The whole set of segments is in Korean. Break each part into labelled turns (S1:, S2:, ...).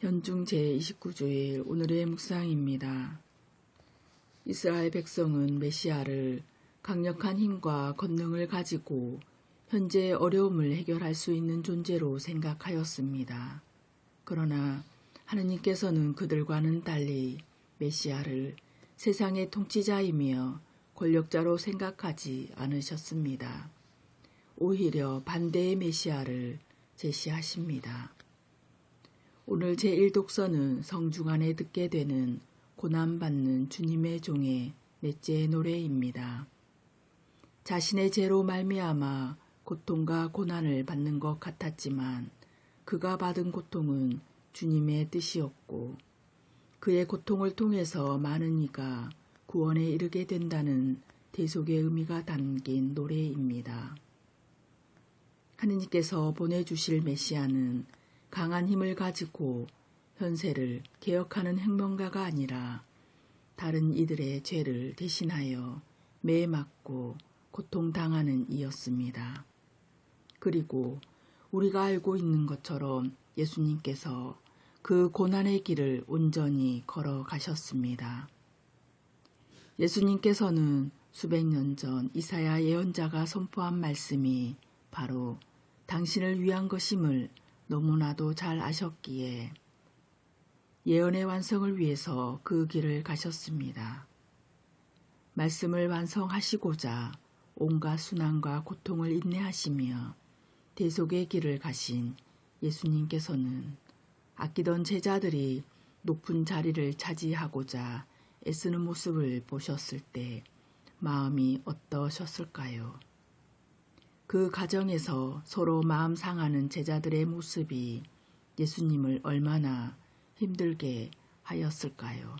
S1: 현중 제29주일 오늘의 묵상입니다. 이스라엘 백성은 메시아를 강력한 힘과 권능을 가지고 현재의 어려움을 해결할 수 있는 존재로 생각하였습니다. 그러나 하느님께서는 그들과는 달리 메시아를 세상의 통치자이며 권력자로 생각하지 않으셨습니다. 오히려 반대의 메시아를 제시하십니다. 오늘 제1독서는 성중안에 듣게 되는 고난받는 주님의 종의 넷째 노래입니다. 자신의 죄로 말미암아 고통과 고난을 받는 것 같았지만 그가 받은 고통은 주님의 뜻이었고 그의 고통을 통해서 많은 이가 구원에 이르게 된다는 대속의 의미가 담긴 노래입니다. 하느님께서 보내주실 메시아는 강한 힘을 가지고 현세를 개혁하는 행명가가 아니라 다른 이들의 죄를 대신하여 매 맞고 고통당하는 이였습니다. 그리고 우리가 알고 있는 것처럼 예수님께서 그 고난의 길을 온전히 걸어가셨습니다. 예수님께서는 수백 년 전 이사야 예언자가 선포한 말씀이 바로 당신을 위한 것임을 너무나도 잘 아셨기에 예언의 완성을 위해서 그 길을 가셨습니다. 말씀을 완성하시고자 온갖 순환과 고통을 인내하시며 대속의 길을 가신 예수님께서는 아끼던 제자들이 높은 자리를 차지하고자 애쓰는 모습을 보셨을 때 마음이 어떠셨을까요? 그 가정에서 서로 마음 상하는 제자들의 모습이 예수님을 얼마나 힘들게 하였을까요?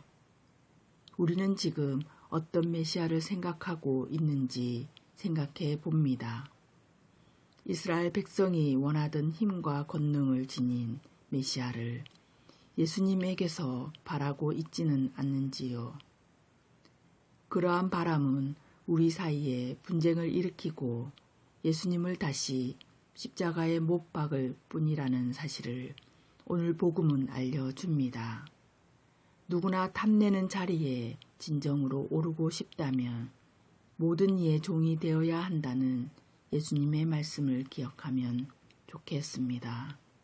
S1: 우리는 지금 어떤 메시아를 생각하고 있는지 생각해 봅니다. 이스라엘 백성이 원하던 힘과 권능을 지닌 메시아를 예수님에게서 바라고 있지는 않는지요. 그러한 바람은 우리 사이에 분쟁을 일으키고 예수님을 다시 십자가에 못 박을 뿐이라는 사실을 오늘 복음은 알려줍니다. 누구나 탐내는 자리에 진정으로 오르고 싶다면 모든 이의 종이 되어야 한다는 예수님의 말씀을 기억하면 좋겠습니다.